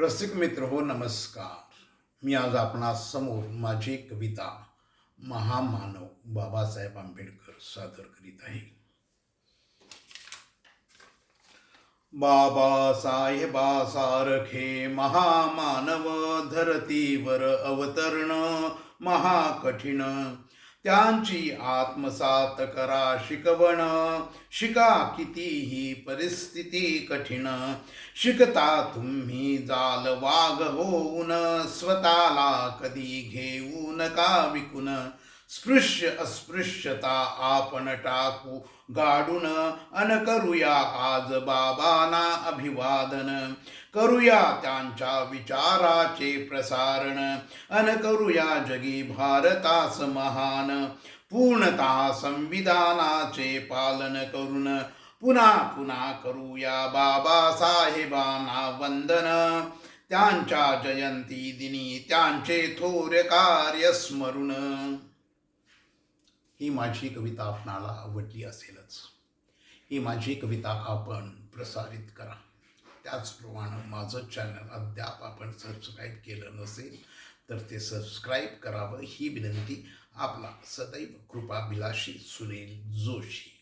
रसिक मित्र हो नमस्कार. मी आज आपणासमोर माझी कविता महामानव बाबासाहेब आंबेडकर सादर करीत आहे. बाबासाहेबासारखे महामानव धरतीवर अवतरण महाकठीण त्यांची आत्मसात करा शिकवण शिका कितीही परिस्थिती कठीण. शिकता तुम्ही जाल वाघ होऊन स्वतःला कधी घेऊ नका विकून. स्पृश्य अस्पृश्यता आपण टाकू गाडून अन करूया आज बाबाना अभिवादन. करूया त्यांच्या विचाराचे प्रसारण. अन करूया जगी भारतास महान. पूर्णतः संविधानाचे पालन करून. पुन्हा पुन्हा करूया बाबासाहेबांना वंदन. त्यांच्या जयंती दिनी त्यांचे थोर कार्य स्मरून. ही माझी कविता आपणाला आवडली असेलच. ही माझी कविता आपण प्रसारित करा. त्याचप्रमाणे माझं चॅनल अद्याप आपण सबस्क्राईब केलं नसेल तर ते सबस्क्राईब करावं. ही विनंती आपला सदैव कृपाभिलाषी सुनील जोशी.